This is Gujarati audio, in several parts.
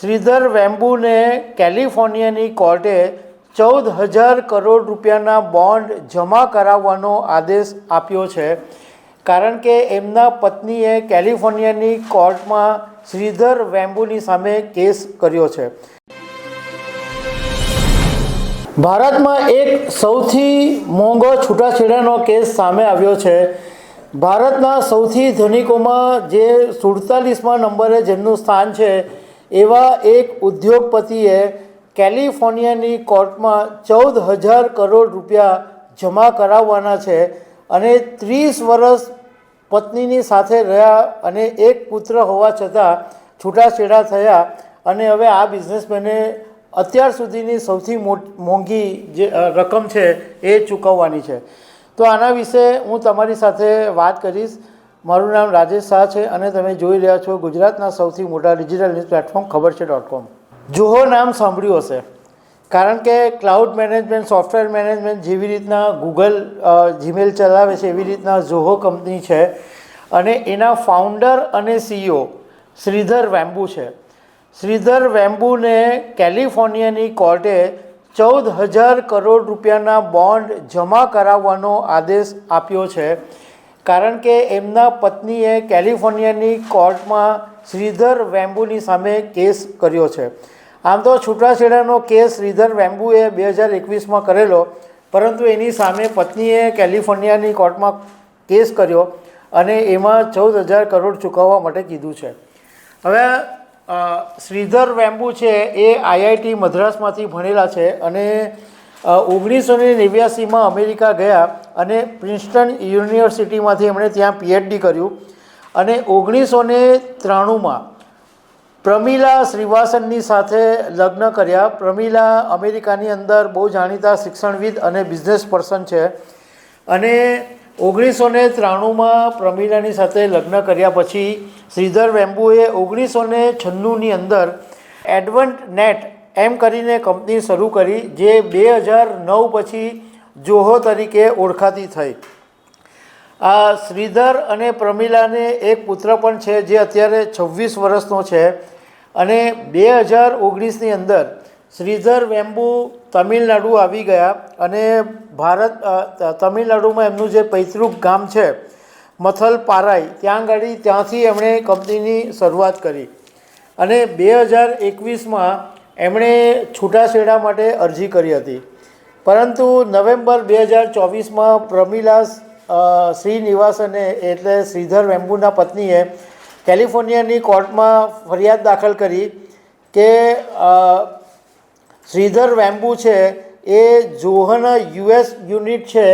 શ્રીધર વેમ્બુને કેલિફોર્નિયાની કોર્ટે ચૌદ હજાર કરોડ રૂપિયાના બોન્ડ જમા કરાવવાનો આદેશ આપ્યો છે. કારણ કે એમના પત્નીએ કેલિફોર્નિયાની કોર્ટમાં શ્રીધર વેમ્બુની સામે કેસ કર્યો છે. ભારતમાં એક સૌથી મોંઘો છૂટાછેડાનો કેસ સામે આવ્યો છે. ભારતના સૌથી ધનિકોમાં જે સુડતાલીસમાં નંબરે જેમનું સ્થાન છે એવા એક ઉદ્યોગપતિએ કેલિફોર્નિયાની કોર્ટમાં ચૌદ હજાર કરોડ રૂપિયા જમા કરાવવાના છે અને ત્રીસ વર્ષ પત્નીની સાથે રહ્યા અને એક પુત્ર હોવા છતાં છૂટાછેડા થયા અને હવે આ બિઝનેસમેને અત્યાર સુધીની સૌથી મોંઘી જે રકમ છે એ ચૂકવવાની છે. તો આના વિશે હું તમારી સાથે વાત કરીશ. મારું નામ રાજેશ શાહ છે અને તમે જોઈ રહ્યા છો ગુજરાતના સૌથી મોટા ડિજિટલ ન્યૂઝ પ્લેટફોર્મ ખબર છે ડોટ કોમ. જોહો નામ સાંભળ્યું હશે. કારણ કે ક્લાઉડ મેનેજમેન્ટ, સોફ્ટવેર મેનેજમેન્ટ જેવી રીતના ગૂગલ જીમેલ ચલાવે છે એવી રીતના ઝોહો કંપની છે અને એના ફાઉન્ડર અને સીઈઓ શ્રીધર વેમ્બુ છે. શ્રીધર વેમ્બુને કેલિફોર્નિયાની કોર્ટે ચૌદ હજાર કરોડ રૂપિયાના બોન્ડ જમા કરાવવાનો આદેશ આપ્યો છે. કારણ કે એમના પત્નીએ કેલિફોર્નિયાની કોર્ટમાં શ્રીધર વેમ્બુની સામે કેસ કર્યો છે. આમ તો છૂટાછેડાનો કેસ શ્રીધર વેમ્બુએ બે હજાર એકવીસમાં કરેલો, પરંતુ એની સામે પત્નીએ કેલિફોર્નિયાની કોર્ટમાં કેસ કર્યો અને એમાં ચૌદ હજાર કરોડ ચૂકવવા માટે કીધું છે. હવે શ્રીધર વેમ્બુ છે એ આઈઆઈટી મદ્રાસમાંથી ભણેલા છે અને ઓગણીસો ને નેવ્યાસીમાં અમેરિકા ગયા અને પ્રિન્સ્ટન યુનિવર્સિટીમાંથી એમણે ત્યાં પીએચડી કર્યું. અને ઓગણીસો ને ત્રાણુંમાં પ્રમીલા શ્રીવાસનની સાથે લગ્ન કર્યા. પ્રમીલા અમેરિકાની અંદર બહુ જાણીતા શિક્ષણવિદ અને બિઝનેસ પર્સન છે. અને ઓગણીસો ને ત્રાણુંમાં પ્રમીલાની સાથે લગ્ન કર્યા પછી શ્રીધર વેમ્બુએ ઓગણીસો ને છન્નુંની અંદર એડવન્ટ નેટ એમ કરીને કંપની શરૂ કરી, જે બે હજાર નવ પછી જોહો તરીકે ઓળખાતી થઈ. આ શ્રીધર અને પ્રમીલાને એક પુત્ર પણ છે, જે અત્યારે છવ્વીસ વર્ષનો છે. અને બે હજાર ઓગણીસની અંદર શ્રીધર વેમ્બુ તમિલનાડુ આવી ગયા અને ભારત તમિલનાડુમાં એમનું જે પૈતૃક ગામ છે મથલ પારાઈ ત્યાં આગળ ત્યાંથી એમણે કંપનીની શરૂઆત કરી. અને બે હજાર એકવીસમાં એમણે છૂટાછેડા માટે અરજી કરી હતી. પરંતુ નવેમ્બર બે હજાર ચોવીસમાં પ્રમિલા શ્રીનિવાસને એટલે શ્રીધર વેમ્બુના પત્નીએ કેલિફોર્નિયાની કોર્ટમાં ફરિયાદ દાખલ કરી કે શ્રીધર વેમ્બુ છે, એ જોહના યુએસ યુનિટ છે,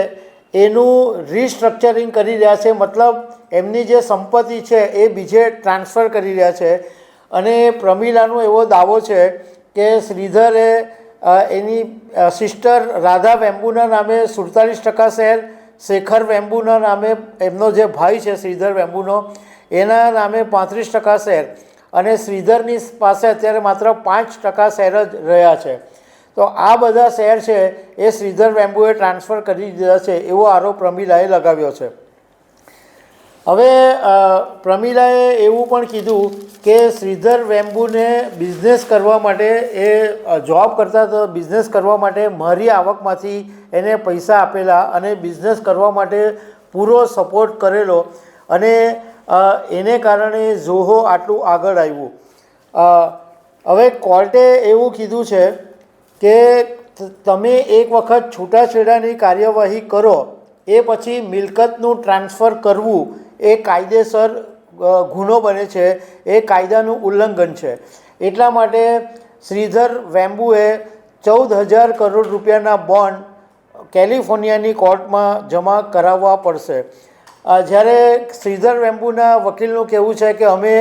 એનું રિસ્ટ્રક્ચરિંગ કરી રહ્યા છે, મતલબ એમની જે સંપત્તિ છે એ બીજે ટ્રાન્સફર કરી રહ્યા છે. અને પ્રમીલાનો એવો દાવો છે કે શ્રીધરે એની સિસ્ટર રાધા વેમ્બુના નામે સુડતાલીસ ટકા શેર, શેખર વેમ્બુના નામે એમનો જે ભાઈ છે શ્રીધર વેમ્બુનો, એના નામે પાંત્રીસ ટકા શેર. અને શ્રીધરની પાસે અત્યારે માત્ર પાંચ ટકા શેર જ રહ્યા છે. તો આ બધા શેર છે એ શ્રીધર વેમ્બુએ ટ્રાન્સફર કરી દીધા છે એવો આરોપ પ્રમીલાએ લગાવ્યો છે. હવે પ્રમિલાએ એવું પણ કીધું કે શ્રીધર વેમ્બુને બિઝનેસ કરવા માટે એ જોબ કરતા તો બિઝનેસ કરવા માટે મારી આવકમાંથી એને પૈસા આપેલા અને બિઝનેસ કરવા માટે પૂરો સપોર્ટ કરેલો અને એને કારણે ઝોહો આટલું આગળ આવ્યું. હવે કોર્ટે એવું કીધું છે કે તમે એક વખત છૂટાછેડાની કાર્યવાહી કરો, એ પછી મિલકતનું ટ્રાન્સફર કરવું એ કાયદેસર ગુનો બને છે. એ કાયદાનું ઉલ્લંઘન છે. એટલા માટે શ્રીધર વેમ્બુએ ચૌદ હજાર કરોડ રૂપિયાના બોન્ડ કેલિફોર્નિયાની કોર્ટમાં જમા કરાવવા પડશે. જ્યારે શ્રીધર વેમ્બુના વકીલનું કહેવું છે કે અમે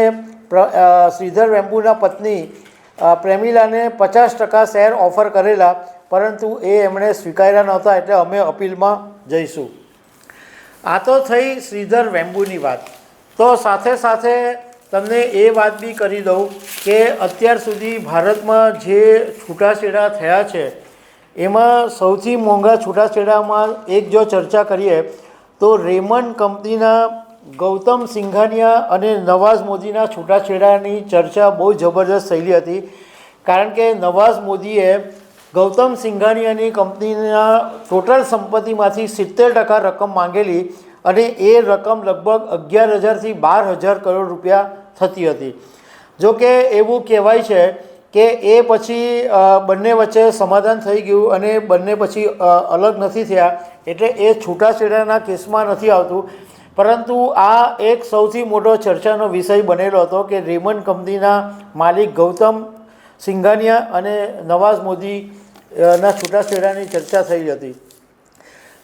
શ્રીધર વેમ્બુના પત્ની પ્રેમિલાને પચાસ ટકા શેર ઓફર કરેલા, પરંતુ એ એમણે સ્વીકાર્યા નહોતા એટલે અમે અપીલમાં જઈશું. આ તો થઈ શ્રીધર વેમ્બુની વાત. તો સાથે સાથે તમને એ વાત બી કરી દઉં કે અત્યાર સુધી ભારતમાં જે છૂટાછેડા થયા છે, એમાં સૌથી મોંઘા છૂટાછેડામાં એક જો ચર્ચા કરીએ, તો રેમન કંપનીના ગૌતમ સિંઘાનિયા અને નવાઝ મોદીના છૂટાછેડાની ચર્ચા બહુ જબરજસ્ત થયેલી હતી. કારણ કે નવાઝ મોદીએ ગૌતમ સિંઘાનિયાની કંપનીના ટોટલ સંપત્તિમાંથી સિત્તેર ટકા રકમ માંગેલી અને એ રકમ લગભગ અગિયાર હજારથી બાર હજાર કરોડ રૂપિયા થતી હતી. જો કે એવું કહેવાય છે કે એ પછી બંને વચ્ચે સમાધાન થઈ ગયું અને બંને પછી અલગ નથી થયા. એટલે એ છૂટાછેડાના કેસમાં નથી આવતું. પરંતુ આ એક સૌથી મોટો ચર્ચાનો વિષય બનેલો હતો કે રેમન કંપનીના માલિક ગૌતમ સિંઘાનિયા અને નવાઝ મોદીના છૂટાછેડાની ચર્ચા થઈ હતી.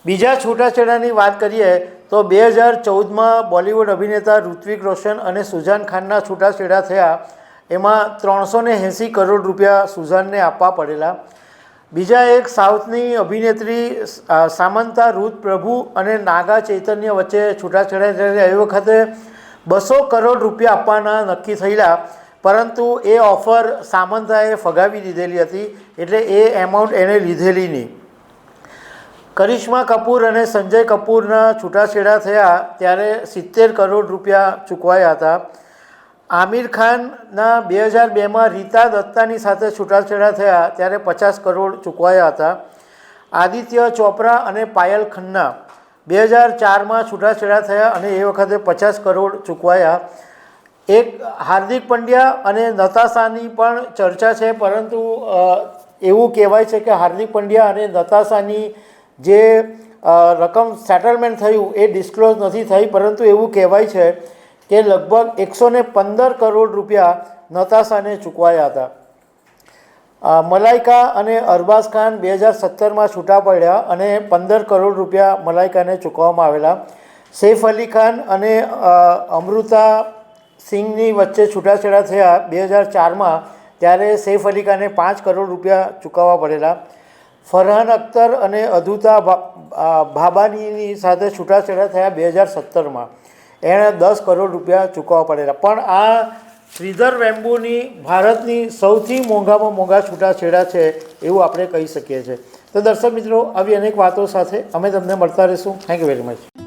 બીજા છૂટાછેડાની વાત કરીએ તો બે હજાર ચૌદમાં બોલિવૂડ અભિનેતા ઋત્વિક રોશન અને સુજાન ખાનના છૂટાછેડા થયા. એમાં ત્રણસો ને એંસી કરોડ રૂપિયા સુઝાનને આપવા પડેલા. બીજા એક સાઉથની અભિનેત્રી સામંતા રૂથ પ્રભુ અને નાગા ચૈતન્ય વચ્ચે છૂટાછેડા એ વખતે બસો કરોડ રૂપિયા આપવાના નક્કી થયેલા. પરંતુ એ ઓફર સામંતાએ ફગાવી દીધેલી હતી, એટલે એ એમાઉન્ટ એણે લીધેલી નહીં. કરિશ્મા કપૂર અને સંજય કપૂરના છૂટાછેડા થયા ત્યારે સિત્તેર કરોડ રૂપિયા ચૂકવાયા હતા. આમિર ખાનના બે હજાર બેમાં રીતા દત્તાની સાથે છૂટાછેડા થયા ત્યારે પચાસ કરોડ ચૂકવાયા હતા. આદિત્ય ચોપરા અને પાયલ ખન્ના બે હજાર ચારમાં છૂટાછેડા થયા અને એ વખતે પચાસ કરોડ ચૂકવાયા. એક હાર્દિક પંડ્યા અને નતાશાની પણ ચર્ચા છે, પરંતુ એવું કહેવાય છે કે હાર્દિક પંડ્યા અને નતાશાની જે રકમ સેટલમેન્ટ થયું એ ડિસ્ક્લોઝ નથી થઈ, પરંતુ એવું કહેવાય છે કે લગભગ એકસો પંદર કરોડ રૂપિયા નતાશાને ચૂકવાયા હતા. મલાઇકા અને અરબાઝ ખાન બે હજાર સત્તરમાં છૂટા પડ્યા અને પંદર કરોડ રૂપિયા મલાઇકાને ચૂકવવામાં આવેલા. સૈફ અલી ખાન અને અમૃતા સિંઘની વચ્ચે છૂટાછેડા થયા બે હજાર ચારમાં, ત્યારે સૈફ અલી ખાને પાંચ કરોડ રૂપિયા ચૂકવવા પડેલા. ફરહાન અખ્તર અને અધુતા ભાબાનીની સાથે છૂટાછેડા થયા બે હજાર સત્તરમાં. એણે દસ કરોડ રૂપિયા ચૂકવવા પડેલા. પણ આ શ્રીધર વેમ્બુની ભારતની સૌથી મોંઘામાં મોંઘા છૂટાછેડા છે એવું આપણે કહી શકીએ છીએ. તો દર્શક મિત્રો, આવી અનેક વાતો સાથે અમે તમને મળતા રહીશું. Thank you very much